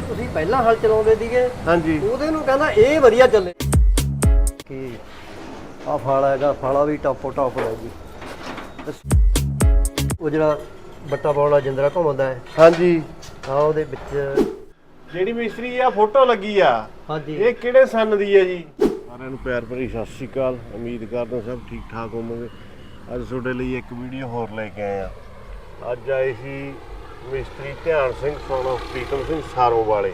ਤੁਸੀਂ ਪਹਿਲਾਂ ਹਲ ਚਲਾਉਂਦੇ ਸੀਗੇ। ਹਾਂਜੀ। ਉਹਦੇ ਨੂੰ ਕਹਿੰਦਾ ਇਹ ਵਧੀਆ ਚੱਲੇ। ਕੀ ਆ ਫਾਲਾ ਹੈਗਾ ਫਾਲਾ ਵੀ ਟਾਪੋ ਟਾਪ ਹੈ ਜੀ। ਉਹ ਜਿਹੜਾ ਬੱਟਾ ਪਾਉਣ ਵਾਲਾ ਜਿੰਦਰਾ ਘੁੰਮਦਾ ਹੈ। ਹਾਂਜੀ। ਆ ਉਹਦੇ ਵਿੱਚ ਜਿਹੜੀ ਮਿਸਤਰੀ ਆ ਫੋਟੋ ਲੱਗੀ ਆ। ਹਾਂਜੀ। ਇਹ ਕਿਹੜੇ ਸੰਨ ਦੀ ਹੈ ਜੀ? ਸਾਰਿਆਂ ਨੂੰ ਪਿਆਰ ਭਰੀ ਸਤਿ ਸ਼੍ਰੀ ਅਕਾਲ। ਉਮੀਦ ਕਰਦਾ ਸਭ ਠੀਕ ਠਾਕ ਹੋਵੋਗੇ। ਅੱਜ ਤੁਹਾਡੇ ਲਈ ਇੱਕ ਵੀਡੀਓ ਹੋਰ ਲੈ ਕੇ ਆਏ ਆ। ਅੱਜ ਆਏ ਸੀ ਮਿਸਤਰੀ ਧਿਆਨ ਸਿੰਘ ਸੋਨਾ, ਪ੍ਰੀਤਮ ਸਿੰਘ ਸਾਰੋ ਵਾਲੇ।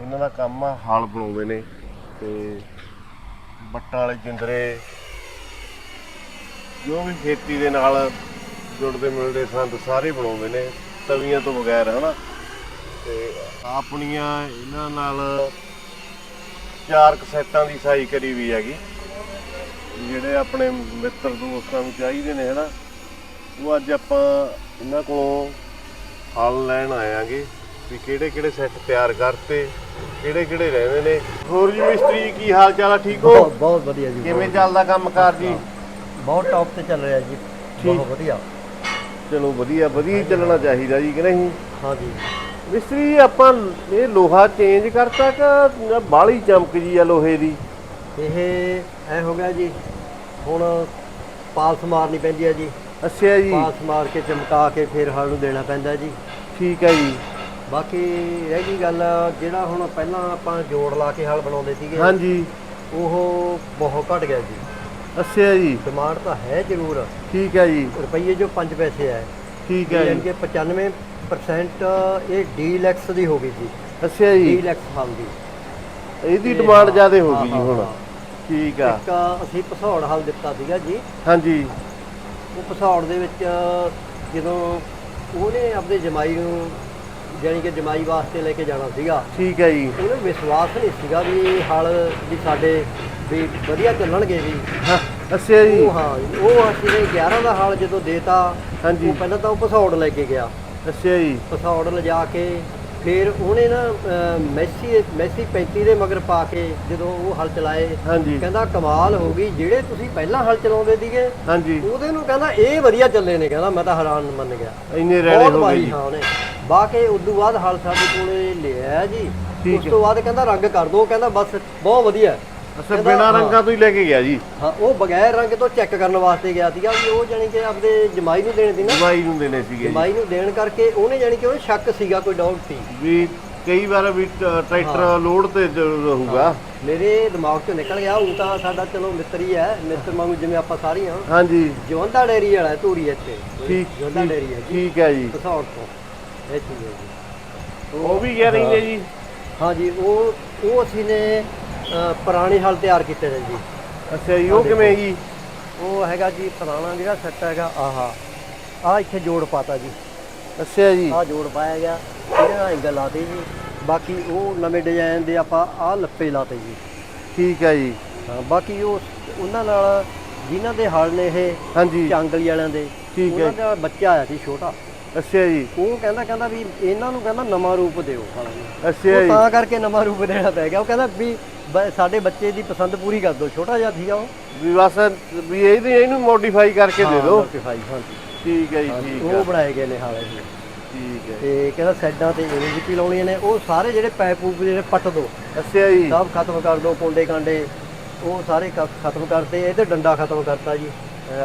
ਇਹਨਾਂ ਦਾ ਕੰਮ ਆ, ਹਾਲ ਬਣਾਉਂਦੇ ਨੇ ਤੇ ਬੱਟਾਂ ਵਾਲੇ ਜਿੰਦਰੇ, ਜੋ ਵੀ ਖੇਤੀ ਦੇ ਨਾਲ ਜੁੜਦੇ ਮਿਲਦੇ ਸੰਦ ਸਾਰੇ ਬਣਾਉਂਦੇ ਨੇ, ਤਵੀਆਂ ਤੋਂ ਬਗੈਰ, ਹਨਾ? ਤੇ ਆਪਣੀਆਂ ਇਹਨਾਂ ਨਾਲ ਚਾਰ ਕਸੈਟਾਂ ਦੀ ਸਾਈ ਕਰੀ ਵੀ ਹੈਗੀ। ਜਿਹੜੇ ਆਪਣੇ ਮਿੱਤਰ ਦੋਸਤਾਂ ਨੂੰ ਚਾਹੀਦੇ ਨੇ, ਹਨਾ? ਉਹ ਅੱਜ ਆਪਾਂ ਇਹਨਾਂ ਕੋਲੋਂ ਹਲ ਲੈਣ ਆਇਆਂਗੇ ਵੀ ਕਿਹੜੇ ਕਿਹੜੇ ਸੈੱਟ ਤਿਆਰ ਕਰਤੇ ਕਿਹੜੇ ਕਿਹੜੇ ਰਹਿੰਦੇ ਨੇ। ਹੋਰ ਜੀ ਮਿਸਤਰੀ ਕੀ ਹਾਲ ਚਾਲ ਆ? ਠੀਕ ਹੋ? ਬਹੁਤ ਬਹੁਤ ਵਧੀਆ ਜੀ ਕਿਵੇਂ ਚੱਲਦਾ ਕੰਮਕਾਰ ਜੀ? ਬਹੁਤ ਟੌਪ ਤੇ ਚੱਲ ਰਿਹਾ ਜੀ। ਬਹੁਤ ਵਧੀਆ। ਚਲੋ ਵਧੀਆ ਵਧੀਆ ਹੀ ਚੱਲਣਾ ਚਾਹੀਦਾ ਜੀ ਕਿ ਨਹੀਂ? ਹਾਂਜੀ ਮਿਸਤਰੀ ਆਪਾਂ ਇਹ ਲੋਹਾ ਚੇਂਜ ਕਰਤਾ ਕਿ ਬਾਹਲੀ ਚਮਕ ਜੀ ਆ ਲੋਹੇ ਦੀ? ਇਹ ਐ ਹੋ ਗਿਆ ਜੀ। ਹੁਣ ਪਾਲਸ ਮਾਰਨੀ ਪੈਂਦੀ ਹੈ ਜੀ। ਅੱਛਾ ਜੀ। ਪਾਲਸ ਮਾਰ ਕੇ ਚਮਕਾ ਕੇ ਫਿਰ ਹਲ ਨੂੰ ਦੇਣਾ ਪੈਂਦਾ ਜੀ। ਠੀਕ ਹੈ ਜੀ। ਬਾਕੀ ਰਹਿ ਗਈ ਗੱਲ ਜਿਹੜਾ ਹੁਣ ਪਹਿਲਾਂ ਆਪਾਂ ਜੋੜ ਲਾ ਕੇ ਹਲ ਬਣਾਉਂਦੇ ਸੀਗੇ ਹਾਂਜੀ। ਉਹ ਬਹੁਤ ਘਟ ਗਿਆ ਜੀ। ਅੱਛਾ ਜੀ। ਡਿਮਾਂਡ ਤਾਂ ਹੈ ਜ਼ਰੂਰ। ਠੀਕ ਹੈ ਜੀ। ਰੁਪਈਏ ਜੋ 5 ਪੈਸੇ ਹੈ ਠੀਕ ਹੈ ਜੀ। ਕਿ 95% ਇਹ ਡੀਲੈਕਸ ਦੀ ਹੋ ਗਈ ਜੀ। ਅੱਛਾ ਜੀ। ਡੀਲੈਕਸ ਹਲ ਦੀ। ਇਹਦੀ ਡਿਮਾਂਡ ਜ਼ਿਆਦਾ ਹੋ ਗਈ ਜੀ ਹੁਣ। ਠੀਕ ਆ। ਇੱਕ ਅਸੀਂ ਪਸੌੜ ਹਲ ਦਿੱਤਾ ਸੀਗਾ ਜੀ। ਹਾਂਜੀ। ਉਹ ਪਸੌੜ ਦੇ ਵਿੱਚ ਜਦੋਂ ਉਹਨੇ ਆਪਣੇ ਜਮਾਈ ਨੂੰ ਯਾਨੀ ਕਿ ਜਮਾਈ ਵਾਸਤੇ ਲੈ ਕੇ ਜਾਣਾ ਸੀਗਾ ਠੀਕ ਹੈ ਜੀ। ਉਹਨੂੰ ਵਿਸ਼ਵਾਸ ਨਹੀਂ ਸੀਗਾ ਵੀ ਹਲ ਵੀ ਸਾਡੇ ਵੀ ਵਧੀਆ ਚੱਲਣਗੇ ਵੀ ਹਾਂ ਅੱਛਾ ਜੀ। ਉਹ ਹਾਂ ਉਹ ਅਸੀਂ ਨੇ 11 ਦਾ ਹਲ ਜਦੋਂ ਦੇਤਾ ਹਾਂਜੀ। ਉਹ ਪਹਿਲਾਂ ਤਾਂ ਉਹ ਪਸੌੜ ਲੈ ਕੇ ਗਿਆ। ਅੱਛਾ ਜੀ। ਪਸੌੜ ਲਿਜਾ ਕੇ ਫਿਰ ਉਹਨੇ ਨਾ ਅਹ, ਮੈਸੀ ਮੈਸੀ 35 ਦੇ ਮਗਰ ਪਾ ਕੇ ਜਦੋਂ ਉਹ ਹਲ ਚਲਾਏ ਹਾਂਜੀ। ਕਹਿੰਦਾ ਕਮਾਲ ਹੋ ਗਈ ਜਿਹੜੇ ਤੁਸੀਂ ਪਹਿਲਾਂ ਹਲ ਚਲਾਉਂਦੇ ਸੀਗੇ ਹਾਂਜੀ। ਉਹਦੇ ਨੂੰ ਕਹਿੰਦਾ ਇਹ ਵਧੀਆ ਚੱਲੇ ਨੇ ਕਹਿੰਦਾ ਮੈਂ ਤਾਂ ਹੈਰਾਨ ਮੰਨ ਗਿਆ। ਇੰਨੇ ਰੈਲੇ ਬਹੁਤ ਹੋ ਗਏ ਵਾਰੀ ਜੀ। ਹਾਂ ਉਹਨੇ। ਬਾ ਕੇ ਉਦੋਂ ਬਾਅਦ ਹਲ ਸਾਡੇ ਕੋਲੇ ਲਿਆ ਜੀ। ਠੀਕ ਉਸ ਹੈ। ਤੋਂ ਬਾਅਦ ਕਹਿੰਦਾ ਰੰਗ ਕਰ ਦੋ ਕਹਿੰਦਾ ਬਸ ਬਹੁਤ ਵਧੀਆ। ਬਿਨਾ ਹਾਂ। ਰੰਗਾਂ ਤੋਂ ਹੀ ਲੈ ਕੇ ਗਿਆ ਜੀ। ਹਾਂ ਉਹ ਬਗੈਰ ਰੰਗ ਤੋਂ ਚੈੱਕ ਕਰਨ ਵਾਸਤੇ ਗਿਆ ਸੀਗਾ ਵੀ ਉਹ ਜਾਣੀ ਕਿ ਆਪਦੇ ਜਮਾਈ ਨੂੰ ਦੇਣ ਦੀ ਨਾ। ਜਮਾਈ ਨੂੰ ਦੇਣੇ ਸੀਗੇ ਜੀ। ਜਮਾਈ ਨੂੰ ਦੇਣ ਕਰਕੇ ਉਹਨੇ ਜਾਣੀ ਕਿ ਉਹਨੂੰ ਸ਼ੱਕ ਸੀਗਾ ਕੋਈ ਡਾਊਟ ਸੀ। ਵੀ ਕਈ ਵਾਰ ਵੀ ਟ- ਟਰੈਕਟਰ ਲੋਡ ਤੇ ਜ- ਰਹੂਗਾ। ਮੇਰੇ ਦਿਮਾਗ ਚੋਂ ਨਿਕਲ ਗਿਆ ਉਹ ਤਾਂ ਸਾਡਾ ਚਲੋ ਮਿੱਤਰ ਹੀ ਹੈ ਮਿੱਤਰ ਵਾਂਗੂ ਜਿਵੇਂ ਆਪਾਂ ਸਾਰੇ ਹਾਂ ਹਾਂਜੀ। ਜਵੰਦਾ ਡੇਰੀ ਵਾਲਾ ਹੈ, ਧੂਰੀ ਇੱਥੇ। ਠੀਕ ਜਵੰਦਾ ਡੇਰੀ ਹੈ ਜੀ। ਠੀਕ ਹੈ ਜੀ। ਪਸੌੜ ਤੋਂ। ਇਹ ਚੀਜ਼ ਹੈ ਜੀ। ਉਹ ਵੀ ਕਹਿ ਰਹੀ ਨੇ ਜੀ। ਹਾਂਜੀ ਉਹ ਉਹ ਅਸੀਂ ਨੇ ਪੁਰਾਣੇ ਹਲ ਤਿਆਰ ਕੀਤੇ ਨੇ ਜੀ। ਅੱਛਾ ਜੀ ਉਹ ਕਿਵੇਂ ਜੀ? ਉਹ ਹੈਗਾ ਜੀ ਪੁਰਾਣਾ ਜਿਹੜਾ ਸੈੱਟ ਹੈਗਾ ਆਹਾ। ਆ ਇੱਥੇ ਜੋੜ ਪਾਤਾ ਜੀ। ਅੱਛਾ ਜੀ। ਆ ਜੋੜ ਪਾਇਆ ਗਿਆ ਇਹਦੇ ਨਾਲ ਐਂਗਲ ਲਾਤੇ ਜੀ। ਬਾਕੀ ਉਹ ਨਵੇਂ ਡਿਜ਼ਾਈਨ ਦੇ ਆਪਾਂ ਆ ਲੱਪੇ ਲਾਤੇ ਜੀ। ਠੀਕ ਹੈ ਜੀ। ਹਾਂ ਬਾਕੀ ਉਹ ਉਹਨਾਂ ਨਾਲ ਜਿਨ੍ਹਾਂ ਦੇ ਹਲ ਨੇ ਇਹ ਹਾਂਜੀ। ਚਾਂਗਲੀ ਵਾਲਿਆਂ ਦੇ ਠੀਕ ਹੈ। ਉਹਨਾਂ ਦਾ ਬੱਚਾ ਆਇਆ ਸੀ ਛੋਟਾ। ਅੱਛਾ ਜੀ। ਉਹ ਕਹਿੰਦਾ ਕਹਿੰਦਾ ਵੀ ਇਹਨਾਂ ਨੂੰ ਕਹਿੰਦਾ ਨਵਾਂ ਰੂਪ ਦਿਓ। ਅੱਛਾ ਜੀ। ਤਾਂ ਕਰਕੇ ਨਵਾਂ ਰੂਪ ਦੇਣਾ ਪੈ ਗਿਆ। ਉਹ ਕਹਿੰਦਾ ਵੀ ਬ- ਸਾਡੇ ਬੱਚੇ ਦੀ ਪਸੰਦ ਪੂਰੀ ਕਰ ਦਿਓ ਛੋਟਾ ਜਿਹਾ ਸੀਗਾ ਉਹ। ਵੀ ਬਸ ਵੀ ਇਹਦੀ ਇਹਨੂੰ ਮੋਡੀਫਾਈ ਕਰਕੇ ਦੇ ਦਿਓ ਹਾਂ ਹਾਂਜੀ। ਠੀਕ ਹੈ ਜੀ ਠੀਕ ਉਹ ਹੈ ਬਣਾਏ ਗਏ ਨੇ ਹਾਲੇ ਜੀ ਠੀਕ ਹੈ। ਤੇ ਕਹਿੰਦਾ ਸਾਈਡਾਂ ਤੇ ਐਲਜੀਪੀ ਲਾਉਣੀਆਂ ਨੇ ਉਹ ਸਾਰੇ ਜਿਹੜੇ ਪੈਪ ਪੂਪ ਜਿਹੜੇ ਪੱਟ ਦੋ। ਅੱਛਾ ਜੀ। ਸਭ ਖਤਮ ਕਰ ਦੋ ਕੁੰਡੇ ਕਾਂਡੇ ਉਹ ਸਾਰੇ ਖ- ਖਤਮ ਕਰਤੇ ਇਹ ਤੇ ਡੰਡਾ ਖਤਮ ਕਰਤਾ ਜੀ।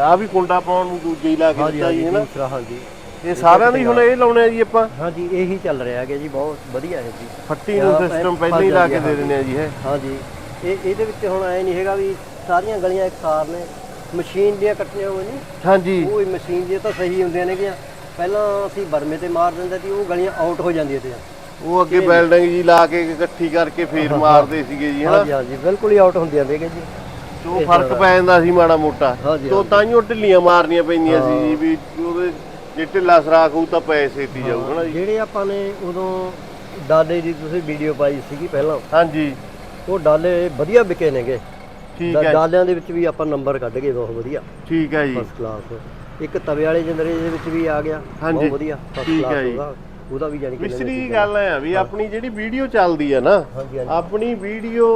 ਆ ਵੀ ਕੁੰਡਾ ਪਾਉਣ ਨੂੰ ਦੂਜੇ ਹੀ ਲਾ ਕੇ ਦਿੱਤਾ ਜੀ ਹੈਨਾ ਦੂਸਰਾ ਹਾਂਜੀ। ਇਹ ਸਾਰਿਆਂ ਦੀ ਹੁਣ ਇਹ ਲਾਉਣੇ ਆ ਜੀ ਆਪਾਂ। ਹਾਂਜੀ ਇਹੀ ਚੱਲ ਰਿਹਾ ਹੈਗਾ ਜੀ ਬਹੁਤ ਵਧੀਆ ਹੈ ਜੀ। ਫੱਟੀ ਨੂੰ ਹਾਂ, ਸਿਸਟਮ ਪਹਿਲਾਂ ਹੀ ਲਾ ਕੇ ਦੇ ਦਿੰਦੇ ਆ ਜੀ ਇਹ। ਹਾਂਜੀ ਇਹ ਇਹਦੇ ਵਿੱਚ ਹੁਣ ਐ ਨਹੀਂ ਹੈਗਾ ਵੀ ਸਾਰੀਆਂ ਗਲੀਆਂ ਇਕਸਾਰ ਨੇ। ਮਸ਼ੀਨ ਦੀਆਂ ਕੱਟੀਆਂ ਹੋਈਆਂ ਨਹੀਂ ਹਾਂਜੀ। ਉਹ ਹੀ ਮਸ਼ੀਨ ਦੀਆਂ ਤਾਂ ਸਹੀ ਹੁੰਦੀਆਂ ਨੇ ਕਿ ਪਹਿਲਾਂ ਅਸੀਂ ਬਰਮੇ ਤੇ ਮਾਰ ਦਿੰਦੇ ਸੀ ਉਹ ਗਲੀਆਂ ਆਊਟ ਹੋ ਜਾਂਦੀਆਂ ਤੇ ਉਹ ਅੱਗੇ ਬਿਲਡਿੰਗ ਜੀ ਲਾ ਕੇ ਇਕੱਠੀ ਕਰਕੇ ਫੇਰ ਮਾਰਦੇ ਸੀਗੇ ਜੀ ਹਨਾ? ਹਾਂਜੀ ਹਾਂਜੀ ਬਿਲਕੁਲ ਹੀ ਆਊਟ ਹੁੰਦੀਆਂ ਨੇ ਕਿ ਜੀ ਉਹ ਫ਼ਰਕ ਪੈ ਜਾਂਦਾ ਸੀ ਮਾੜਾ ਮੋਟਾ। ਹਾਂਜੀ, ਤੋਂ ਤਾਈਓ ਢਿੱਲੀਆਂ ਮਾਰਨੀਆਂ ਪੈਂਦੀਆਂ ਸੀ ਜੀ ਵੀ ਉਹਦੇ ਜੇ ਢਿੱਲਾ ਸਰਾਖ ਹੋਊ ਤਾਂ ਪੈ ਛੇਤੀ ਜਾਊ ਹਨਾ ਜੀ? ਜਿਹੜੇ ਆਪਾਂ ਨੇ ਉਦੋਂ ਡਾਲੇ ਦੀ ਤੁਸੀਂ ਵੀਡੀਓ ਪਾਈ ਸੀਗੀ ਪਹਿਲਾਂ। ਹਾਂਜੀ। ਉਹ ਡਾਲੇ ਵਧੀਆ ਵਿਕੇ ਨੇਗੇ। ਠੀਕ ਹੈ ਡਾਲਿਆਂ ਦੇ ਵਿੱਚ ਵੀ ਆਪਾਂ ਨੰਬਰ ਕੱਢ ਗਏ ਬਹੁਤ ਵਧੀਆ। ਠੀਕ ਹੈ ਜੀ। ਫਸਟ ਕਲਾਸ ਇੱਕ ਤਵੇ ਵਾਲੇ ਜਿੰਦਰੇ ਦੇ ਵਿੱਚ ਵੀ ਆ ਗਿਆ। ਹਾਂਜੀ, ਬਹੁਤ ਵਧੀਆ। ਫਸਟ ਠੀਕ ਹੈ ਕਲਾਸ ਜੀ। ਉਹਦਾ। ਉਹਦਾ ਵੀ ਜਾਨੀ ਕਿ ਮਿਸਰੀ ਗੱਲ ਹੈ ਵੀ ਆਪਣੀ ਜਿਹੜੀ ਵੀਡੀਓ ਚੱਲਦੀ ਆ ਨਾ ਹਾਂਜੀ ਹਾਂਜੀ। ਆਪਣੀ ਵੀਡੀਓ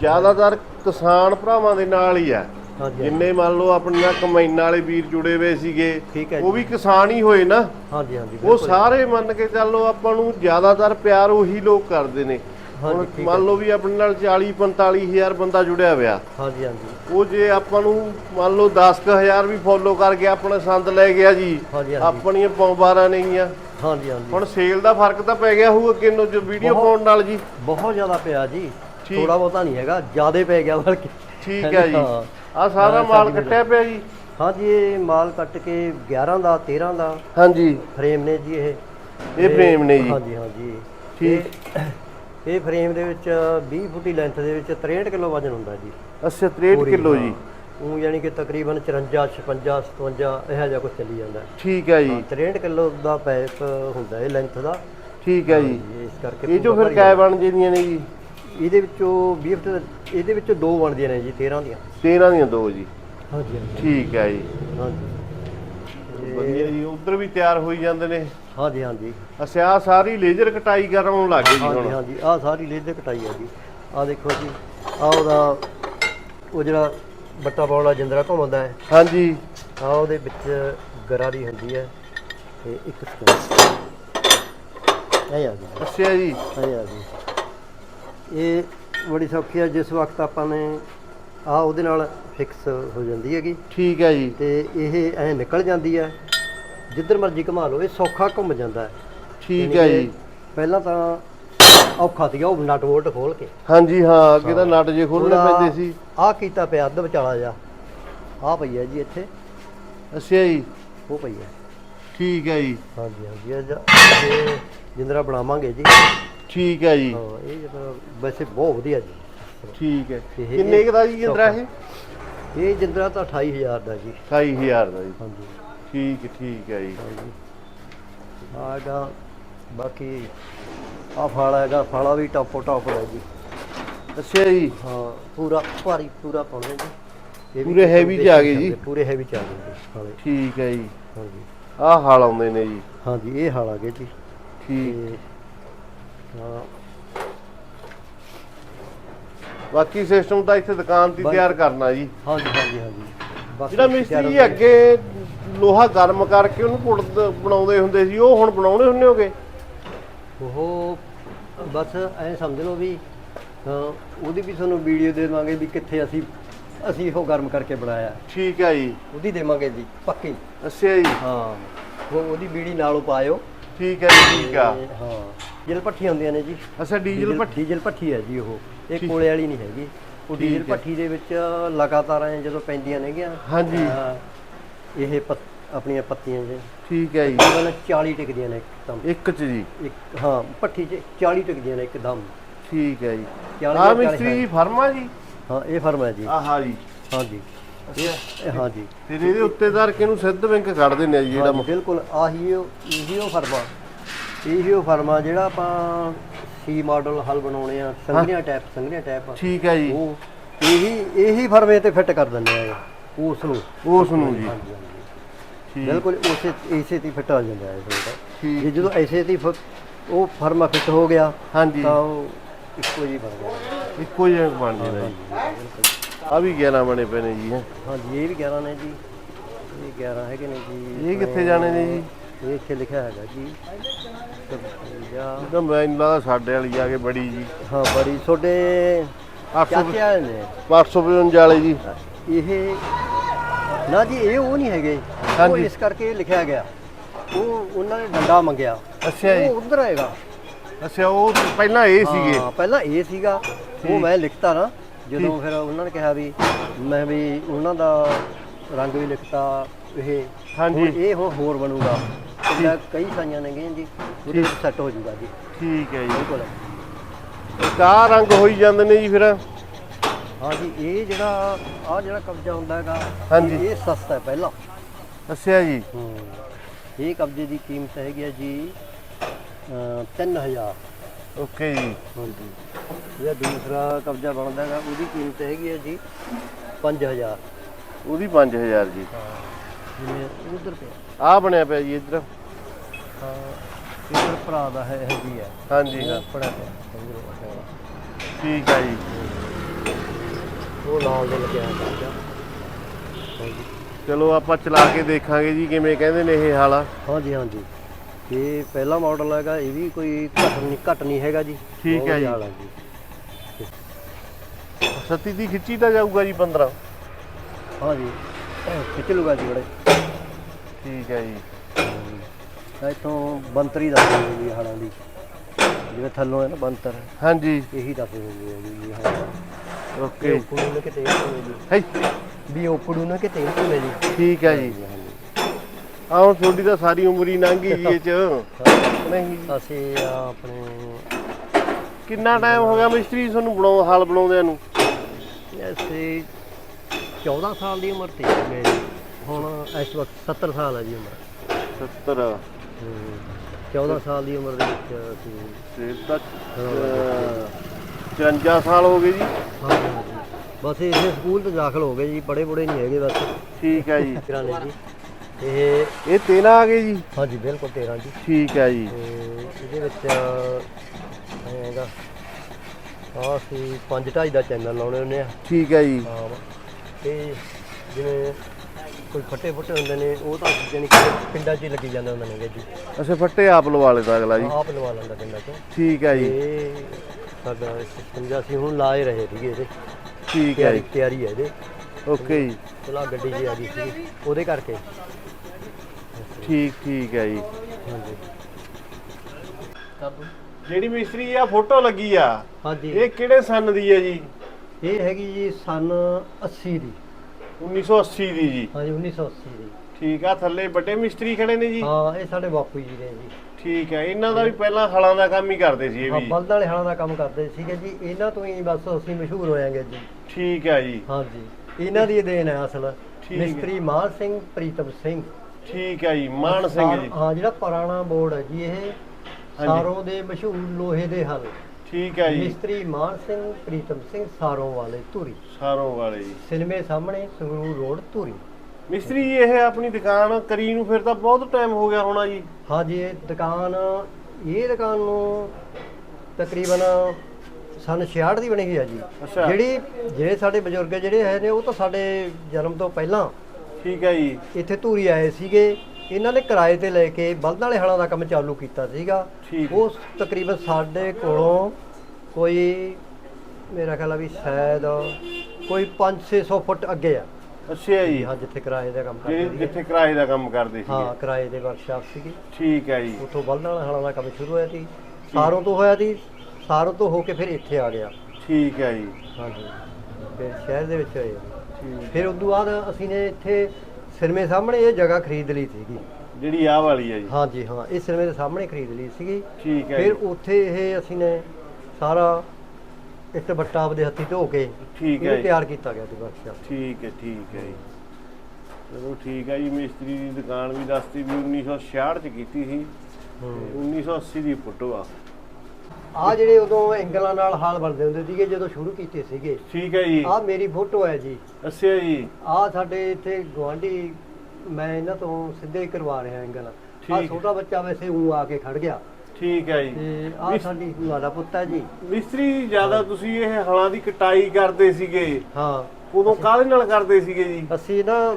ਜ਼ਿਆਦਾਤਰ ਕਿਸਾਨ ਭਰਾਵਾਂ ਦੇ ਨਾਲ ਹੀ ਆ। ਹਾਂਜੀ। ਜਿੰਨੇ ਮੰਨ ਲਓ ਆਪਣੇ ਨਾਲ ਕਮਾਈਨ ਵਾਲੇ ਵੀਰ ਜੁੜੇ ਹੋਏ ਸੀਗੇ ਠੀਕ ਹੈ ਉਹ ਵੀ ਕਿਸਾਨ ਹੀ ਹੋਏ ਨਾ। ਹਾਂਜੀ ਹਾਂਜੀ ਉਹ ਬਿਲਕੁਲ। ਸਾਰੇ ਮੰਨ ਕੇ ਚੱਲੋ ਆਪਾਂ ਨੂੰ ਜ਼ਿਆਦਾਤਰ ਪਿਆਰ ਉਹੀ ਲੋਕ ਕਰਦੇ ਨੇ। ਹਾਂਜੀ, ਹੁਣ ਠੀਕ ਮੰਨ ਲਓ ਵੀ ਆਪਣੇ ਨਾਲ 40 45 ਹਜ਼ਾਰ ਬੰਦਾ ਜੁੜਿਆ ਹੋਇਆ। ਹਾਂਜੀ ਹਾਂਜੀ। ਉਹ ਜੇ ਆਪਾਂ ਨੂੰ ਮੰਨ ਲਓ 10000 ਵੀ ਫੋਲੋ ਕਰ ਗਿਆ ਆਪਣਾ ਸੰਦ ਲੈ ਗਿਆ ਜੀ ਹਾਂਜੀ ਹਾਂਜੀ। ਆਪਣੀਆਂ ਪੌਂ 12 ਨੇਗੀਆਂ ਹਾਂਜੀ ਹਾਂਜੀ। ਹੁਣ ਸੇਲ ਦਾ ਫ਼ਰਕ ਤਾਂ ਪੈ ਗਿਆ ਹੋਊਗਾ ਕਿੰਨੋ ਜੋ ਵੀਡੀਓ ਬਹੁਤ। ਪਾਉਣ ਨਾਲ ਜੀ। ਬਹੁਤ ਜ਼ਿਆਦਾ ਪਿਆ ਜੀ। ਠੀਕ। ਥੋੜਾ ਬਹੁਤਾ ਨਹੀਂ ਹੈਗਾ ਜ਼ਿਆਦਾ ਪੈ ਗਿਆ ਬਲਕਿ। ਠੀਕ ਹੈ ਜੀ। ਹਾਂ। ਆ ਸਾਰਾ ਹਾਂ, ਮਾਲ ਕੱਟਿਆ ਪਿਆ ਜੀ। ਹਾਂਜੀ ਇਹ ਮਾਲ ਕੱਟ ਕੇ 11 ਦਾ 13 ਦਾ ਹਾਂਜੀ। ਫਰੇਮ ਨੇ ਜੀ ਇਹ। ਇਹ frame ਨੇ ਜੀ। ਹਾਂਜੀ ਹਾਂਜੀ। ਠੀਕ। ਇਹ- ਫਰੇਮ ਦੇ ਵਿੱਚ 20 ਫੁੱਟੀ ਲੈਂਥ ਦੇ ਵਿੱਚ 63 ਕਿਲੋ ਵਜ਼ਨ ਹੁੰਦਾ ਜੀ। ਅੱਛਾ 63 ਕਿਲੋ ਜੀ। ਉਹ ਯਾਨੀ ਕਿ ਤਕਰੀਬਨ 54 56 57 ਇਹੋ ਜਿਹਾ ਕੁਝ ਚੱਲੀ ਜਾਂਦਾ। ਹੈ। ਠੀਕ ਹੈ ਜੀ। 63 ਕਿਲੋ ਦਾ ਪਾਈਪ ਹੁੰਦਾ ਇਹ ਲੈਂਥ ਦਾ। ਠੀਕ ਹੈ ਜੀ। ਇਸ ਕਰਕੇ ਇਹ ਪੂਰਾ ਫਿਰ ਭਾਰੀ ਕੈ ਬਣ ਜਾਂਦੀਆਂ ਨੇ ਜੀ। ਇਹਦੇ ਵਿੱਚੋਂ 20 ਫੁੱਟ ਇਹਦੇ ਵਿੱਚੋਂ ਦੋ ਬਣਦੀਆਂ ਨੇ ਜੀ 13 ਦੀਆਂ। 13 ਦੀਆਂ ਦੋ ਜੀ। ਹਾਂਜੀ ਹਾਂਜੀ। ਠੀਕ ਹੈ ਜੀ। ਹਾਂਜੀ। ਵਧੀਆ ਜੀ ਉਧਰ ਵੀ ਤਿਆਰ ਹੋਈ ਜਾਂਦੇ ਨੇ। ਹਾਂਜੀ ਹਾਂਜੀ। ਅੱਛਾ ਆਹ ਸਾਰੀ ਲੇਜ਼ਰ ਕਟਾਈ ਕਰਾਉਣ ਲੱਗ ਗਏ ਜੀ ਹਾਂਜੀ ਹੁਣ। ਹਾਂਜੀ ਆਹ ਸਾਰੀ ਲੇਜ਼ਰ ਕਟਾਈ ਆ ਜੀ। ਆਹ ਦੇਖੋ ਜੀ ਆਹ ਉਹਦਾ ਉਹ ਜਿਹੜਾ ਬੱਟਾ ਬੌਲਾ ਜਿੰਦਰਾ ਘੁੰਮਦਾ ਹੈ। ਹਾਂਜੀ। ਆਹ ਉਹਦੇ ਵਿੱਚ ਗਰਾਰੀ ਹੁੰਦੀ ਹੈ ਤੇ ਇੱਕ ਸਕੂਨ ਇਹ ਆ ਜੀ। ਅੱਛਾ ਜੀ। ਇਹ ਆ ਜੀ। ਇਹ ਬੜੀ ਸੌਖੀ ਹੈ ਜਿਸ ਵਕਤ ਆਪਾਂ ਨੇ ਆਹ ਉਹਦੇ ਨਾਲ ਫਿਕਸ ਹੋ ਜਾਂਦੀ ਹੈਗੀ। ਠੀਕ ਹੈ ਜੀ। ਤੇ ਇਹ ਐ ਨਿਕਲ ਜਾਂਦੀ ਹੈ ਜਿੱਧਰ ਮਰਜ਼ੀ ਘੁਮਾ ਲਓ ਇਹ ਸੌਖਾ ਘੁੰਮ ਜਾਂਦਾ ਹੈ। ਠੀਕ ਹੈ ਜੀ। ਪਹਿਲਾਂ ਤਾਂ ਔਖਾ ਸੀਗਾ ਉਹ ਨਟ ਬੋਲਟ ਖੋਲ ਕੇ। ਹਾਂਜੀ ਹਾਂ ਅੱਗੇ ਤਾਂ ਨਟ ਜੇ ਖੋਲਣੇ ਪੈਂਦੇ ਸੀ। ਆਹ ਕੀਤਾ ਪਿਆ ਅੱਧ ਵਿਚਾਲਾ ਜਾ ਆਹ ਪਈ ਹੈ ਜੀ ਇੱਥੇ। ਅੱਛਾ ਜੀ। ਉਹ ਪਈ ਹੈ। ਠੀਕ ਹੈ ਜੀ। ਹਾਂਜੀ ਹਾਂਜੀ ਜਿੰਦਰਾ ਬਣਾਵਾਂਗੇ ਜੀ। ਠੀਕ ਹੈ ਜੀ। ਹਾਂ ਇਹ ਜਿਹੜਾ ਵੈਸੇ ਬਹੁਤ ਵਧੀਆ ਜੀ। ਠੀਕ ਹੈ। ਇਹ- ਕਿੰਨੇ ਕੁ ਦਾ ਜੀ ਜਿੰਦਰਾ ਇਹ ਇਹ ਜਿੰਦਰਾ ਤਾਂ 28000 ਦਾ ਜੀ। 28000 ਦਾ ਜੀ। ਹਾਂਜੀ। ਠੀਕ ਠੀਕ ਹੈ ਜੀ। ਹਾਂਜੀ। ਆਗਾ ਬਾਕੀ ਆ ਫਾਲਾ ਹੈਗਾ ਫਾਲਾ ਵੀ ਟਾਪੋ ਟਾਪ ਹੈ ਜੀ। ਅੱਛਾ ਜੀ। ਹਾਂ ਪੂਰਾ ਭਾਰੀ ਪੂਰਾ ਪਾਉਂਦੇ ਜੀ। ਇਹ ਵੀ ਪੂਰੇ ਕਿਸੇ heavy ਚ ਆ ਗਏ ਜੀ। ਪੂਰੇ ਹੈਵੀ ਚ ਆ ਗਏ ਜੀ ਹਾਲੇ। ਠੀਕ ਹੈ ਜੀ। ਹਾਂਜੀ। ਆਹ ਹਾਲ ਆਉਂਦੇ ਨੇ ਜੀ। ਹਾਂਜੀ ਇਹ ਹਾਲ ਆ ਗਏ ਜੀ। ਠੀਕ। ਤੇ ਬਾਕੀ ਸਿਸਟਮ ਤਾਂ ਇੱਥੇ ਦੁਕਾਨ ਤੇ ਤਿਆਰ ਕਰਨਾ ਜੀ। ਹਾਂਜੀ ਹਾਂਜੀ ਹਾਂਜੀ। ਜਿਹੜਾ ਮਿਸਤਰੀ ਅੱਗੇ ਲੋਹਾ ਗਰਮ ਕਰਕੇ ਉਹਨੂੰ ਪੁੱਟ ਬਣਾਉਂਦੇ ਹੁੰਦੇ ਸੀ ਉਹ ਹੁਣ ਬਣਾਉਣੇ ਹੁੰਦੇ ਹੋਗੇ? ਉਹ ਬਸ ਐ ਸਮਝ ਲਓ ਵੀ ਉਹਦੀ ਵੀ ਤੁਹਾਨੂੰ ਵੀਡੀਓ ਦੇਵਾਂਗੇ ਵੀ ਕਿੱਥੇ ਅਸੀਂ ਅਸੀਂ ਉਹ ਗਰਮ ਕਰਕੇ ਬਣਾਇਆ। ਠੀਕ ਹੈ ਜੀ। ਉਹਦੀ ਦੇਵਾਂਗੇ ਜੀ ਪੱਕੀ। ਅੱਛਾ ਜੀ। ਹਾਂ। ਉਹ ਉਹਦੀ ਵੀਡੀ ਨਾਲੋਂ ਪਾਇਓ। ਠੀਕ ਹੈ ਜੀ ਠੀਕ ਆ। ਤੇ ਹਾਂ ਡੀਜ਼ਲ ਭੱਠੀਆਂ ਹੁੰਦੀਆਂ ਨੇ ਜੀ। ਅੱਛਾ ਡੀਜ਼ਲ ਭੱਠੀ? ਡੀਜ਼ਲ ਭੱਠੀ ਹੈ ਜੀ ਉਹ। ਇਹ ਠੀਕ। ਕੋਲੇ ਵਾਲੀ ਨਹੀਂ ਹੈਗੀ। ਉਹ ਠੀਕ ਡੀਜ਼ਲ ਹੈ। ਭੱਠੀ ਦੇ ਵਿੱਚ ਲਗਾਤਾਰ ਐ ਜਦੋਂ ਪੈਂਦੀਆਂ ਨੇਗੀਆਂ ਹਾਂਜੀ। ਅਹ, ਇਹ ਪੱਤ- ਆਪਣੀਆਂ ਪੱਤੀਆਂ ਜੇ। ਠੀਕ ਹੈ ਜੀ। ਤਕਰੀਬਨ 40 ਟਿਕਦੀਆਂ ਨੇ ਇੱਕਦਮ। ਇੱਕ ਚ ਜੀ। ਇੱਕ ਹਾਂ ਭੱਠੀ 'ਚ 40 ਟਿਕਦੀਆਂ ਨੇ ਇੱਕਦਮ। ਠੀਕ ਹੈ ਜੀ। 40 ਆ ਜਾਂ ਮਿਸਤਰੀ 40 ਜੀ ਫਰਮਾ ਜੀ? ਹਾਂ ਇਹ ਫਰਮ ਹੈ ਜੀ। ਆਹਾ ਜੀ। ਹਾਂਜੀ। ਇਹ ਇਹ ਹਾਂਜੀ। ਫਿਰ ਇਹਦੇ ਉੱਤੇ ਧਰ ਕੇ ਇਹਨੂੰ ਸਿੱਧ ਵਿੰਕ ਕੱਢ ਦਿੰਦੇ ਆ ਜੀ ਜਿਹੜਾ ਹਾਂਜੀ, ਬਿਲਕੁਲ ਆਹੀ ਉਹ ਇਹੀ ਉਹ ਫਰਮਾ। ਇਹੀ ਉਹ ਫਰਮਾ ਜਿਹੜਾ ਆਪਾਂ ਸੀ ਮਾਡਲ ਹਲ ਬਣਾਉਣੇ ਆ ਸੰਘਣੀਆਂ ਟਾਈਪ ਸੰਘਣੀਆਂ ਟਾਈਪ ਠੀਕ ਹੈ ਜੀ। ਉਹ ਇਹੀ ਇਹੀ ਫਰਮੇ ਤੇ ਫਿੱਟ ਕਰ ਦਿੰਦੇ ਆ ਇਹ, ਉਸ ਨੂੰ। ਉਸ ਨੂੰ ਜੀ। ਹਾਂਜੀ ਹਾਂਜੀ। ਠੀਕ। ਬਿਲਕੁਲ ਉਸੇ ਇਸੇ ਤੇ ਫਿੱਟ ਆ ਜਾਂਦਾ ਹੈ ਇਹ ਠੀਕ। ਜੇ ਜਦੋਂ ਐਸੇ ਤੇ ਫਿ- ਉਹ ਫਰਮਾ ਫਿੱਟ ਹੋ ਗਿਆ ਹਾਂਜੀ। ਤਾਂ ਉਹ ਇੱਕੋ ਜਿਹੀ ਬਣ ਗਿਆ ਇੱਕੋ ਜਿਹਾ ਬਣ ਜਾਂਦਾ ਜੀ। ਆ ਵੀ 11 ਬਣੇ ਪਏ ਨੇ ਜੀ ਹੈਂ। ਹਾਂਜੀ ਇਹ ਵੀ 11 ਨੇ ਜੀ। ਇਹ 11 ਹੈਗੇ ਨੇ ਜੀ। ਇਹ ਕਿੱਥੇ ਜਾਣੇ ਨੇ ਜੀ? ਇਹ ਇੱਥੇ ਲਿਖਿਆ ਹੈਗਾ ਜੀ। ਤਾਂ ਮੈਨੂੰ ਲੱਗਦਾ ਸਾਡੇ ਵਾਲੀ ਆ ਕੇ ਬੜੀ ਜੀ। ਹਾਂ ਬੜੀ। ਤੁਹਾਡੇ 800 ਚਾਚੇ ਆਏ ਨੇ? 855 ਵਾਲੇ ਜੀ। ਇਹ ਨਾ ਜੀ ਇਹ ਉਹ ਨਹੀਂ ਹੈਗੇ। ਹਾਂਜੀ। ਇਸ ਕਰਕੇ ਲਿਖਿਆ ਗਿਆ। ਉਹ ਉਹਨਾਂ ਨੇ ਡੰਡਾ ਮੰਗਿਆ। ਅੱਛਾ ਜੀ। ਉਹ ਉਧਰ ਆਏਗਾ। ਅੱਛਾ ਉਹ ਪਹਿਲਾਂ ਇਹ ਸੀਗੇ। ਹਾਂ ਪਹਿਲਾਂ ਇਹ ਸੀਗਾ। ਉਹ ਮੈਂ ਲਿਖਤਾ ਨਾ। ਜਦੋਂ ਫਿਰ ਉਹਨਾਂ ਨੇ ਕਿਹਾ ਵੀ ਮੈਂ ਵੀ ਉਹਨਾਂ ਦਾ ਰੰਗ ਵੀ ਲਿਖਤਾ ਇਹ ਹਾਂਜੀ। ਇਹ ਹੁਣ ਹੋਰ ਬਣੂਗਾ। ਇਹਦਾ ਕਈ ਸਾਈਆਂ ਨੇਗੀਆਂ ਜੀ ਉਹਦੇ ਵਿੱਚ ਸੈੱਟ ਹੋ ਜਾਊਗਾ ਜੀ। ਠੀਕ ਹੈ ਜੀ। ਬਿਲਕੁਲ। ਆਹ ਰੰਗ ਹੋਈ ਜਾਂਦੇ ਨੇ ਜੀ ਫਿਰ। ਹਾਂ ਜੀ ਇਹ ਜਿਹੜਾ ਆ ਜਿਹੜਾ ਕਬਜ਼ਾ ਹੁੰਦਾ ਹੈਗਾ ਹਾਂਜੀ। ਇਹ ਸਸਤਾ ਹੈ ਪਹਿਲਾਂ। ਅੱਛਾ ਜੀ। ਇਹ ਕਬਜ਼ੇ ਦੀ ਕੀਮਤ ਹੈਗੀ ਹੈ ਜੀ ਅਹ, 3000 ਓਕੇ ਜੀ। ਹਾਂਜੀ। ਜਿਹੜਾ ਦੂਸਰਾ ਕਬਜ਼ਾ ਬਣਦਾ ਹੈਗਾ ਉਹਦੀ ਕੀਮਤ ਹੈਗੀ ਹੈ ਜੀ 5000 ਉਹਦੀ 5000 ਜੀ। ਜਿਵੇਂ ਉਧਰ ਪਿਆ। ਆਹ ਬਣਿਆ ਪਿਆ ਜੀ ਇੱਧਰ। ਹਾਂ ਇਧਰ ਭਰਾ ਦਾ ਹੈ ਹੈਗੀ ਹੈ। ਹਾਂਜੀ ਹਾਂ। ਪੜਾ ਪਿਆ। ਠੀਕ ਹੈ ਜੀ। ਉਹ ਨਾਲ ਦੇ ਲੱਗਿਆ ਕਬਜ਼ਾ। ਹਾਂਜੀ। ਚਲੋ ਆਪਾਂ ਚਲਾ ਕੇ ਦੇਖਾਂਗੇ ਜੀ ਕਿਵੇਂ ਕਹਿੰਦੇ ਨੇ ਇਹ ਹਾਲ। ਆ ਹਾਂਜੀ ਹਾਂਜੀ। ਇਹ ਪਹਿਲਾ ਮਾਡਲ ਹੈਗਾ ਇਹ ਵੀ ਕੋਈ ਘੱਟ ਨਹੀਂ ਘੱਟ ਨਹੀਂ ਹੈਗਾ ਜੀ। ਠੀਕ ਬਹੁਤ ਹੈ ਜੀ। ਜੀ ਸੱਤੀ ਦੀ ਖਿੱਚੀ ਤਾਂ ਜਾਊਗਾ ਜੀ 15 ਹਾਂਜੀ ਖਿੱਚ ਲੂਗਾ ਜੀ ਬੜੇ। ਠੀਕ ਹੈ ਜੀ। ਇੱਥੋਂ ਬੰਤਰੀ ਦੱਸ ਦਿੰਦੇ ਜੀ ਹਾਲਾਂ ਦੀ। ਜਿਵੇਂ ਥੱਲੋਂ ਹੈ ਨਾ ਬੰਤਰ। ਹਾਂਜੀ। ਇਹੀ ਦੱਸ ਦਿੰਦੇ ਆ ਜੀ ਹਾਲਾਂ ਓਕੇ। ਉਪੜੂ ਨਾ ਕਿਤੇ ਜੀ। ਹੈ ਵੀ ਉਪੜੂ ਨਾ ਕਿਤੇ ਜੀ। ਠੀਕ ਹੈ ਜੀ। ਆਹ ਤੁਹਾਡੀ ਤਾਂ ਸਾਰੀ ਉਮਰ ਹੀ ਲੰਘ ਗਈ ਜੀ ਇਹ ਚ। ਨਹੀਂ। ਜੀ। ਅਸੀਂ ਆਪਣੇ ਕਿੰਨਾ ਟਾਈਮ ਹੋ ਗਿਆ ਮਿਸਤਰੀ ਤੁਹਾਨੂੰ ਬਣਾਉ ਹਾਲ ਬਣਾਉਂਦਿਆਂ ਨੂੰ? ਅਸੀਂ 14 ਸਾਲ ਦੀ ਉਮਰ ਤੇ ਮੇਰੀ। ਹੁਣ ਇਸ ਵਕਤ 70 ਸਾਲ ਹੈ ਜੀ ਉਮਰ। 70 ਹਮ, 14 ਸਾਲ ਦੀ ਉਮਰ ਦੇ ਵਿੱਚ ਅਸੀਂ ਤੇ ਤਾਂ 54 ਸਾਲ ਹੋ ਗਏ ਜੀ। ਹਾਂ। ਬਸ ਇਸੇ ਸਕੂਲ ਤੇ ਦਾਖਲ ਹੋ ਗਏ ਜੀ ਬੜੇ ਬੜੇ ਨਹੀਂ ਹੈਗੇ ਬਸ। ਠੀਕ ਹੈ ਜੀ। ਤੇਰਾਂ ਨੇ ਜੀ। ਇਹ ਇਹ ਤੇਰਾ ਆ ਗਏ ਜੀ? ਹਾਂਜੀ ਬਿਲਕੁਲ 13 ਜੀ। ਠੀਕ ਹੈ ਜੀ। ਤੇ ਇਹਦੇ ਵਿੱਚ ਹੈਗਾ। ਆਹ ਅਸੀਂ 5 2.5 ਦਾ ਚੈਨਲ ਲਾਉਣੇ ਹੁੰਦੇ ਆ। ਠੀਕ ਹੈ ਜੀ। ਹਾਂ ਤੇ ਜਿਵੇਂ ਕੋਈ ਫੱਟੇ ਫੁੱਟੇ ਹੁੰਦੇ ਨੇ ਉਹ ਤਾਂ ਜਾਨੀ ਕਿ ਪਿੰਡਾਂ 'ਚ ਹੀ ਲੱਗੀ ਜਾਂਦੇ ਹੁੰਦੇ ਨੇਗੇ ਜੀ। ਅੱਛਾ ਫੱਟੇ ਆਪ ਲਵਾ ਲੈਦਾ ਅਗਲਾ ਜੀ। ਆਪ ਲਵਾ ਲੈਂਦਾ ਪਿੰਡਾਂ 'ਚ। ਠੀਕ ਹੈ ਜੀ। ਇਹ ਸਾਡਾ ਸਿਸਟਮ ਅਸੀਂ ਹੁਣ ਲਾਏ ਰਹੇ ਸੀਗੇ ਇਹਦੇ। ਠੀਕ ਹੈ ਤਿਆਰੀ ਹੈ ਇਹਦੇ। ਓਕੇ ਜੀ। ਚਲਾ ਗੱਡੀ ਜੀ ਆ ਗਈ ਸੀ। ਉਹਦੇ ਕਰਕੇ। ਠੀਕ ਠੀਕ ਹੈ ਜੀ। ਹਾਂਜੀ। ਜਿਹੜੀ ਮਿਸਤਰੀ ਆ ਫੋਟੋ ਲੱਗੀ ਆ। ਹਾਂਜੀ। ਇਹ ਕਿਹੜੇ ਸਨ ਦੀ ਹੈ ਜੀ? ਇਹ ਹੈਗੀ ਜੀ ਸਨ 80 ਦੀ। 1980 ਦੀ ਜੀ। ਹਾਂਜੀ 1980 ਦੀ। ਠੀਕ ਆ ਥੱਲੇ ਵੱਡੇ ਮਿਸਤਰੀ ਖੜੇ ਨੇ ਜੀ। ਹਾਂ ਇਹ ਸਾਡੇ ਬਾਪੂ ਜੀ ਨੇ ਜੀ। ਠੀਕ ਹੈ ਇਹਨਾਂ ਦਾ ਵੀ ਪਹਿਲਾਂ ਹਲਾਂ ਦਾ ਕੰਮ ਹੀ ਕਰਦੇ ਸੀ ਇਹ ਹਾਂ ਵੀ। ਬਲਦ ਵਾਲੇ ਹਲਾਂ ਦਾ ਕੰਮ ਕਰਦੇ ਸੀਗੇ ਜੀ। ਇਹਨਾਂ ਤੋਂ ਹੀ ਬਸ ਅਸੀਂ ਮਸ਼ਹੂਰ ਹੋਇਆਂਗੇ ਜੀ। ਠੀਕ ਹੈ ਜੀ। ਹਾਂਜੀ। ਇਹਨਾਂ ਦੀ ਇਹ ਦੇਣ ਹੈ ਅਸਲ। ਠੀਕ ਹੈ। ਮਿਸਤਰੀ ਮਾਨ ਸਿੰਘ ਪ੍ਰੀਤਮ ਸਿੰਘ। ਠੀਕ ਹੈ ਜੀ ਮਾਨ ਸਿੰਘ ਜੀ। ਹਾਂ ਜਿਹੜਾ ਪੁਰਾਣਾ ਬੋਰਡ ਹੈ ਜੀ ਇਹ ਸਾਰੋਂ ਦੇ ਮਸ਼ਹੂਰ ਲੋਹੇ ਦੇ ਹਲ। ਠੀਕ ਹੈ ਜੀ। ਮਿਸਤਰੀ ਮਾਨ ਸਿੰਘ ਪ੍ਰੀਤਮ ਸਿੰਘ ਸਾਰੋਂ ਵਾਲੇ ਧੂਰੀ। ਸਾਰੋਂ ਵਾਲੇ ਜੀ। ਸਿਨੇਮੇ ਸਾਹਮਣੇ ਸੰਗਰੂਰ ਰੋਡ ਧੂਰੀ। ਮਿਸਤਰੀ ਜੀ ਇਹ ਆਪਣੀ ਦੁਕਾਨ ਕਰੀ ਨੂੰ ਫਿਰ ਤਾਂ ਬਹੁਤ ਟਾਈਮ ਹੋ ਗਿਆ ਹੋਣਾ ਜੀ। ਹਾਂਜੀ ਇਹ ਦੁਕਾਨ ਇਹ ਦੁਕਾਨ ਨੂੰ ਤਕਰੀਬਨ ਸਨ 66 ਦੀ ਬਣੀ ਹੋਈ ਆ ਜੀ। ਜਿਹੜੀ ਜਿਹੜੇ ਸਾਡੇ ਬਜ਼ੁਰਗ ਜਿਹੜੇ ਹੈ ਨੇ ਉਹ ਤਾਂ ਸਾਡੇ ਜਨਮ ਤੋਂ ਪਹਿਲਾਂ ਠੀਕ ਹੈ ਜੀ। ਇੱਥੇ ਧੂਰੀ ਆਏ ਸੀਗੇ ਇਹਨਾਂ ਨੇ ਕਿਰਾਏ ਤੇ ਲੈ ਕੇ ਬਲਦ ਵਾਲੇ ਹਲਾਂ ਦਾ ਕੰਮ ਚਾਲੂ ਕੀਤਾ ਸੀਗਾ। ਠੀਕ। ਉਹ ਤਕਰੀਬਨ ਸਾਡੇ ਕੋਲੋਂ ਕੋਈ ਮੇਰਾ ਖਿਆਲ ਆ ਵੀ ਸ਼ਾਇਦ ਕੋਈ 5-600 ਫੁੱਟ ਅੱਗੇ ਆ। ਅੱਛਾ ਜੀ। ਹਾਂ ਜਿੱਥੇ ਕਿਰਾਏ ਦਾ ਕੰਮ ਕਰਦੇ ਸੀਗੇ। ਜਿੱਥੇ ਕਿਰਾਏ ਦਾ ਕੰਮ ਕਰਦੇ ਹਾਂ ਸੀ ਕਿਰਾਏ ਦੇ ਵਰਕਸ਼ਾਪ ਸੀਗੀ। ਠੀਕ ਹੈ ਜੀ। ਉੱਥੋਂ ਬਲਦ ਵਾਲੇ ਹਲਾਂ ਦਾ ਕੰਮ ਸ਼ੁਰੂ ਹੋਇਆ ਸੀ। ਸਾਰੋਂ ਤੋਂ ਹੋਇਆ ਸੀ। ਸਾਰੋਂ ਤੋਂ ਹੋ ਕੇ ਫਿਰ ਇੱਥੇ ਆ ਗਿਆ। ਠੀਕ ਹੈ ਜੀ। ਹਾਂਜੀ। ਫਿਰ ਸ਼ਹਿਰ ਦੇ ਵਿੱਚ ਹੋਏ। ਫਿਰ ਉਦੋਂ ਬਾਅਦ ਅਸੀਂ ਨੇ ਇੱਥੇ ਸਿਨੇਮੇ ਸਾਹਮਣੇ ਇਹ ਜਗ੍ਹਾ ਖਰੀਦ ਲਈ ਸੀਗੀ। ਜਿਹੜੀ ਆਹ ਵਾਲੀ ਹੈ ਜੀ। ਹਾਂਜੀ ਹਾਂ ਇਹ ਸਿਨੇਮੇ ਦੇ ਸਾਹਮਣੇ ਖਰੀਦ ਲਈ ਸੀਗੀ। ਠੀਕ ਹੈ ਫਿਰ ਉੱਥੇ ਇਹ ਅਸੀਂ ਨੇ ਸਾਰਾ ਇੱਟ ਬੱਟਾ ਆਪਦੇ ਹੱਥੀ ਧੋ ਕੇ ਠੀਕ ਹੈ ਇਹਨੂੰ ਜੀ। ਤਿਆਰ ਕੀਤਾ ਗਿਆ ਸੀ ਵਰਕਸ਼ਾਪ ਠੀਕ ਹੈ ਠੀਕ ਹੈ ਜੀ। ਚਲੋ ਠੀਕ ਹੈ ਜੀ ਮਿਸਤਰੀ ਦੀ ਦੁਕਾਨ ਵੀ ਦੱਸਤੀ ਵੀ 1966 ਚ ਕੀਤੀ ਸੀ। ਤੇ 1980 ਦੀ ਫੋਟੋ ਆ। ਆ ਜਿਹੜੇ ਉਦੋਂ ਐਂਗਲਾਂ ਨਾਲ ਹਾਲ ਬਣਦੇ ਹੁੰਦੇ ਸੀਗੇ ਜਦੋਂ ਸ਼ੁਰੂ ਕੀਤੇ ਸੀਗੇ। ਠੀਕ ਹੈ ਜੀ। ਆ ਮੇਰੀ ਫੋਟੋ ਹੈ ਜੀ। ਅੱਛਾ ਜੀ। ਆ ਸਾਡੇ ਇੱਥੇ ਗਵਾਂਢੀ ਮੈਂ ਇਹਨਾਂ ਤੋਂ ਸਿੱਧੇ ਹੀ ਕਰਵਾ ਰਿਹਾ ਐਂਗਲ। ਆ ਠੀਕ। ਛੋਟਾ ਬੱਚਾ ਵੈਸੇ ਉਹ ਆ ਕੇ ਖੜ ਗਿਆ। ਠੀਕ ਹੈ ਜੀ। ਤੇ ਆ ਸਾਡੀ ਭੂਆ ਦਾ ਪੁੱਤ ਹੈ ਜੀ। ਮਿਸਤਰੀ ਜ਼ਿਆਦਾ ਤੁਸੀਂ ਇਹ ਹਲਾਂ ਦੀ ਕਟਾਈ ਕਰਦੇ ਸੀਗੇ। ਹਾਂ। ਉਦੋਂ ਕਾਹਦੇ ਨਾਲ ਕਰਦੇ ਸੀਗੇ ਜੀ? ਅਸੀਂ ਨਾ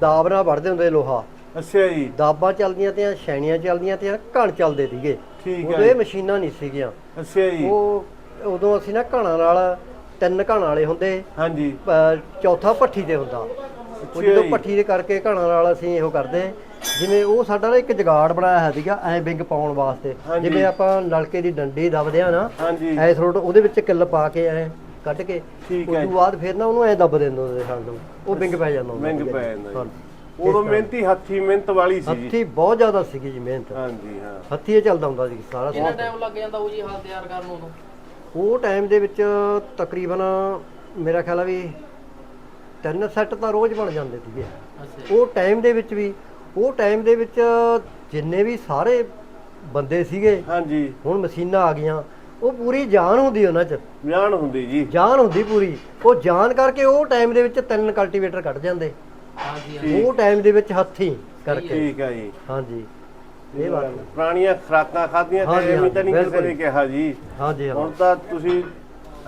ਦਾਬ ਨਾਲ ਵੜਦੇ ਹੁੰਦੇ ਲੋਹਾ। ਅੱਛਾ ਜੀ। ਦਾਬਾਂ ਚੱਲਦੀਆਂ ਤੇ ਛੈਣੀਆਂ ਚੱਲਦੀਆਂ ਤੇ ਘਣ ਚੱਲਦੇ ਸੀਗੇ। ਠੀਕ ਉਦੋਂ ਹੈ ਇਹ ਜੀ। ਮਸ਼ੀਨਾਂ ਨਹੀਂ ਸੀਗੀਆਂ। ਅੱਛਾ ਜੀ। ਉਹ ਉਦੋਂ ਅਸੀਂ ਨਾ ਘਣਾ ਨਾਲ ਤਿੰਨ ਘਣਾ ਵਾਲੇ ਹੁੰਦੇ। ਹਾਂਜੀ। ਚੌਥਾ ਭੱਠੀ ਤੇ ਹੁੰਦਾ। ਉਹ ਜਦੋਂ। ਭੱਠੀ ਦੇ ਕਰਕੇ ਘਣਾ ਨਾਲ ਅਸੀਂ ਇਹੋ ਕਰਦੇ। ਜਿਵੇਂ ਉਹ ਸਾਡਾ ਨਾ ਇੱਕ ਜਗਾੜ ਬਣਾਇਆ ਹੈ ਸੀਗਾ ਐ ਵਿੰਗ ਪਾਉਣ ਵਾਸਤੇ। ਜਿਵੇਂ ਆਪਾਂ ਨਲਕੇ ਦੀ ਡੰਡੀ ਦਬਦੇ ਆ ਨਾ ਐ ਥੋੜਾ ਉਹਦੇ ਵਿੱਚ ਕਿੱਲ ਪਾ ਕੇ ਐ ਕੱਢ ਕੇ ਉਸ ਤੋਂ ਬਾਅਦ ਫਿਰ ਨਾ ਉਹਨੂੰ ਐ ਦੱਬ ਦਿੰਦੇ ਹੁੰਦੇ ਸਾਨੂੰ। ਉਹ ਵਿੰਗ ਪੈ ਜਾਂਦਾ ਵਿੰਗ ਪੈ। ਜਾਂਦਾ। ਉਦੋਂ। ਮਿਹਨਤੀ ਹੱਥੀ ਮਿਹਨਤ ਵਾਲੀ ਸੀ ਜੀ। ਹੱਥੀ ਬਹੁਤ ਜ਼ਿਆਦਾ ਸੀਗੀ ਜੀ ਮਿਹਨਤ। ਹਾਂਜੀ ਹਾਂ। ਹੱਥੀ ਇਹ ਚੱਲਦਾ ਹੁੰਦਾ ਸੀ ਸਾਰਾ ਕਿੰਨਾ। ਟਾਈਮ ਲੱਗ ਜਾਂਦਾ ਉਹ ਜੀ ਹਾਲ ਤਿਆਰ ਕਰਨ ਨੂੰ ਉਹ ਟਾਈਮ ਦੇ ਵਿੱਚ ਤਕਰੀਬਨ ਮੇਰਾ ਖਿਆਲ ਆ ਵੀ ਤਿੰਨ ਸੈੱਟ ਤਾਂ ਰੋਜ਼ ਬਣ ਜਾਂਦੇ ਸੀਗੇ। ਅੱਛਾ ਉਹ ਟਾਈਮ ਦੇ ਵਿੱਚ ਵੀ ਉਹ ਟਾਈਮ ਦੇ ਵਿੱਚ ਜਿੰਨੇ ਵੀ ਸਾਰੇ ਬੰਦੇ ਸੀਗੇ ਹਾਂਜੀ। ਹੁਣ ਮਸ਼ੀਨਾਂ ਆ ਗਈਆਂ ਉਹ ਪੂਰੀ ਜਾਨ ਹੁੰਦੀ ਉਹਨਾਂ 'ਚ। ਬਿਆਨ ਹੁੰਦੀ ਜੀ। ਜਾਨ ਹੁੰਦੀ ਪੂਰੀ। ਉਹ ਜਾਨ ਕਰਕੇ ਉਹ ਟਾਈਮ ਦੇ ਵਿੱਚ ਤਿੰਨ ਕਲਟੀਵੇਟਰ ਕੱਢ ਜਾਂਦੇ। ਹਾਂਜੀ ਹਾਂ। ਉਹ ਟਾਈਮ ਦੇ ਵਿੱਚ ਹੱਥੀ ਕਰਕੇ। ਠੀਕ ਹੈ ਜੀ। ਹਾਂਜੀ। ਇਹ ਬਾਤ ਹੈ। ਪੁਰਾਣੀਆਂ ਖਰਾਕਾਂ ਖਾਧੀਆਂ ਤੇ ਐਵੇਂ ਤਾਂ ਨਹੀਂ ਕਿਸੇ। ਨੇ ਕਿਹਾ ਜੀ। ਹਾਂਜੀ ਹਾਂ। ਹੁਣ ਤਾਂ ਤੁਸੀਂ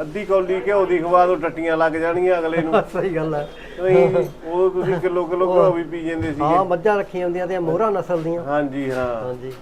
ਅੱਧੀ ਕੌਲੀ ਘਿਓ ਦੀ ਖਵਾ ਦੋ ਟੱਟੀਆਂ ਲੱਗ ਜਾਣਗੀਆਂ ਅਗਲੇ ਨੂੰ। ਸਹੀ ਗੱਲ ਹੈ। ਨਹੀਂ ਉਹ ਤੁਸੀਂ ਕਿਲੋ ਕਿਲੋ ਘਿਓ ਵੀ ਪੀ ਜਾਂਦੇ ਹਾਂ ਸੀਗੇ ਮੱਝਾਂ ਰੱਖੀਆਂ ਹੁੰਦੀਆਂ ਤੇ ਮੋਹਰਾ ਨਸਲ ਦੀਆਂ। ਹਾਂਜੀ ਹਾਂ। ਹਾਂਜੀ।